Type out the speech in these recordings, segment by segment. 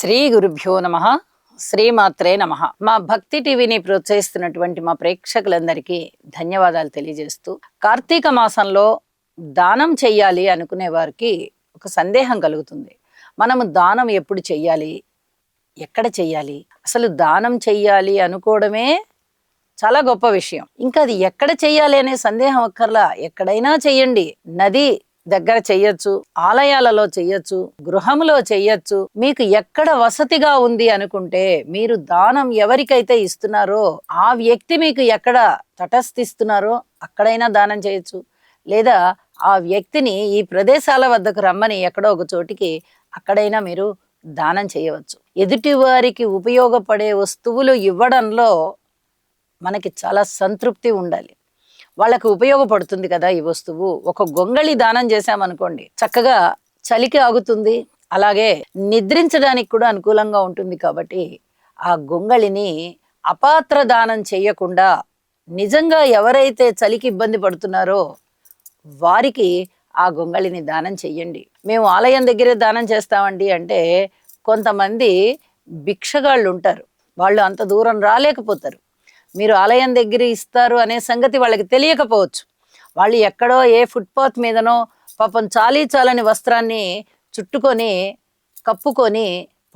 శ్రీ గురుభ్యో నమ శ్రీమాత్రే నమ. మా భక్తి టీవీని ప్రోత్సహిస్తున్నటువంటి మా ప్రేక్షకులందరికీ ధన్యవాదాలు తెలియజేస్తూ కార్తీక మాసంలో దానం చెయ్యాలి అనుకునే వారికి ఒక సందేహం కలుగుతుంది. మనము దానం ఎప్పుడు చెయ్యాలి? ఎక్కడ చెయ్యాలి? అసలు దానం చెయ్యాలి అనుకోవడమే చాలా గొప్ప విషయం. ఇంకా అది ఎక్కడ చెయ్యాలి అనే సందేహం ఒక్కర్లా ఎక్కడైనా చెయ్యండి. నది దగ్గర చెయ్యొచ్చు ఆలయాలలో చెయ్యొచ్చు గృహంలో చెయ్యొచ్చు మీకు ఎక్కడ వసతిగా ఉంది అనుకుంటే మీరు దానం ఎవరికైతే ఇస్తున్నారో ఆ వ్యక్తి మీకు ఎక్కడ తటస్థిస్తున్నారో అక్కడైనా దానం చేయొచ్చు. లేదా ఆ వ్యక్తిని ఈ ప్రదేశాల వద్దకు రమ్మని ఎక్కడో ఒక చోటికి అక్కడైనా మీరు దానం చేయవచ్చు. ఎదుటి వారికి ఉపయోగపడే వస్తువులు ఇవ్వడంలో మనకి చాలా సంతృప్తి ఉండాలి. వాళ్ళకి ఉపయోగపడుతుంది కదా ఈ వస్తువు. ఒక గొంగళి దానం చేశామనుకోండి చక్కగా చలికి ఆగుతుంది అలాగే నిద్రించడానికి కూడా అనుకూలంగా ఉంటుంది కాబట్టి ఆ గొంగళిని అపాత్ర దానం చేయకుండా నిజంగా ఎవరైతే చలికి ఇబ్బంది పడుతున్నారో వారికి ఆ గొంగళిని దానం చెయ్యండి. మేము ఆలయం దగ్గరే దానం చేస్తామండి అంటే కొంతమంది భిక్షగాళ్ళు ఉంటారు వాళ్ళు అంత దూరం రాలేకపోతారు. మీరు ఆలయం దగ్గర ఇస్తారు అనే సంగతి వాళ్ళకి తెలియకపోవచ్చు. వాళ్ళు ఎక్కడో ఏ ఫుట్పాత్ మీదనో పాపం చాలీ చాలని వస్త్రాన్ని చుట్టుకొని కప్పుకొని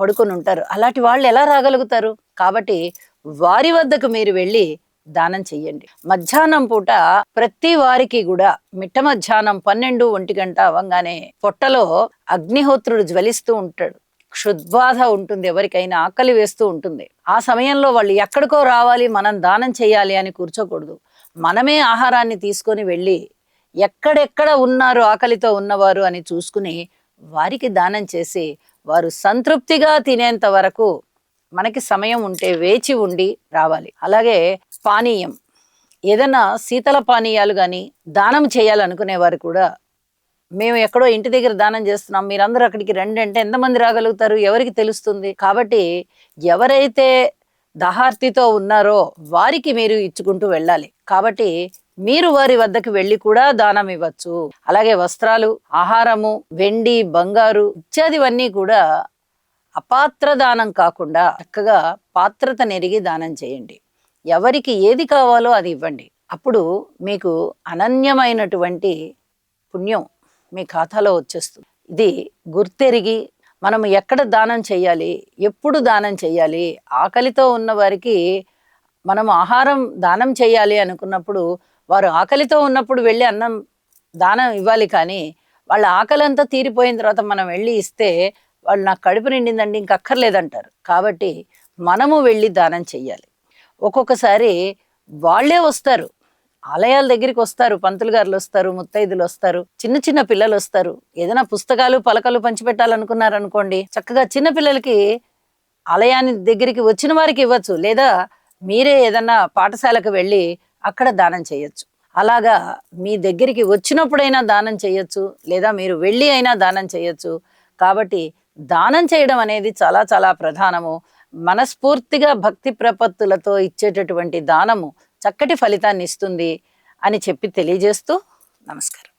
పడుకొని ఉంటారు. అలాంటి వాళ్ళు ఎలా రాగలుగుతారు? కాబట్టి వారి వద్దకు మీరు వెళ్ళి దానం చెయ్యండి. మధ్యాహ్నం పూట ప్రతి వారికి కూడా మిట్ట మధ్యాహ్నం పన్నెండు ఒంటి గంట అవ్వగానే పొట్టలో అగ్నిహోత్రుడు జ్వలిస్తూ ఉంటాడు. క్షుద్బాధ ఉంటుంది ఎవరికైనా ఆకలి వేస్తూ ఉంటుంది. ఆ సమయంలో వాళ్ళు ఎక్కడికో రావాలి మనం దానం చేయాలి అని కూర్చోకూడదు. మనమే ఆహారాన్ని తీసుకొని వెళ్ళి ఎక్కడెక్కడ ఉన్నారు ఆకలితో ఉన్నవారు అని చూసుకుని వారికి దానం చేసి వారు సంతృప్తిగా తినేంత వరకు మనకి సమయం ఉంటే వేచి ఉండి రావాలి. అలాగే పానీయం. ఏదైనా శీతల పానీయాలు కానీ దానం చేయాలనుకునే వారు కూడా మేము ఎక్కడో ఇంటి దగ్గర దానం చేస్తున్నాం. మీరందరూ అక్కడికి రండి అంటే ఎంతమంది రాగలుగుతారు? ఎవరికి తెలుస్తుంది? కాబట్టి ఎవరైతే దహార్తితో ఉన్నారో వారికి మీరు ఇచ్చుకుంటూ వెళ్ళాలి. కాబట్టి మీరు వారి వద్దకు వెళ్ళి కూడా దానం ఇవ్వచ్చు. అలాగే వస్త్రాలు ఆహారము వెండి బంగారు ఇత్యాదివన్నీ కూడా అపాత్ర దానం కాకుండా చక్కగా పాత్రత నెరిగి దానం చేయండి. ఎవరికి ఏది కావాలో అది ఇవ్వండి. అప్పుడు మీకు అనన్యమైనటువంటి పుణ్యం మీ ఖాతాలో వచ్చేస్తుంది. ఇది గుర్తెరిగి మనం ఎక్కడ దానం చేయాలి ఎప్పుడు దానం చేయాలి ఆకలితో ఉన్న వారికి మనం ఆహారం దానం చేయాలి అనుకున్నప్పుడు వారు ఆకలితో ఉన్నప్పుడు వెళ్ళి అన్నం దానం ఇవ్వాలి కానీ వాళ్ళ ఆకలి అంతా తీరిపోయిన తర్వాత మనం వెళ్ళి ఇస్తే వాళ్ళు నాకు కడుపు నిండిందండి ఇంక అక్కర్లేదంటారు. కాబట్టి మనము వెళ్ళి దానం చెయ్యాలి ఒక్కొక్కసారి వాళ్ళే వస్తారు. ఆలయాల దగ్గరికి వస్తారు పంతులు గారులు వస్తారు ముత్తైదులు వస్తారు చిన్న చిన్న పిల్లలు వస్తారు. ఏదైనా పుస్తకాలు పలకలు పంచిపెట్టాలనుకున్నారనుకోండి చక్కగా చిన్న పిల్లలకి ఆలయాన్ని దగ్గరికి వచ్చిన వారికి ఇవ్వచ్చు. లేదా మీరే ఏదన్నా పాఠశాలకు వెళ్ళి అక్కడ దానం చేయొచ్చు. అలాగా మీ దగ్గరికి వచ్చినప్పుడైనా దానం చేయొచ్చు లేదా మీరు వెళ్ళి అయినా దానం చేయొచ్చు. కాబట్టి దానం చేయడం అనేది చాలా చాలా ప్రధానము. మనస్ఫూర్తిగా భక్తి ప్రపత్తులతో ఇచ్చేటటువంటి దానము. చక్కటి ఫలితాన్ని ఇస్తుంది అని చెప్పి తెలియజేస్తూ నమస్కారం.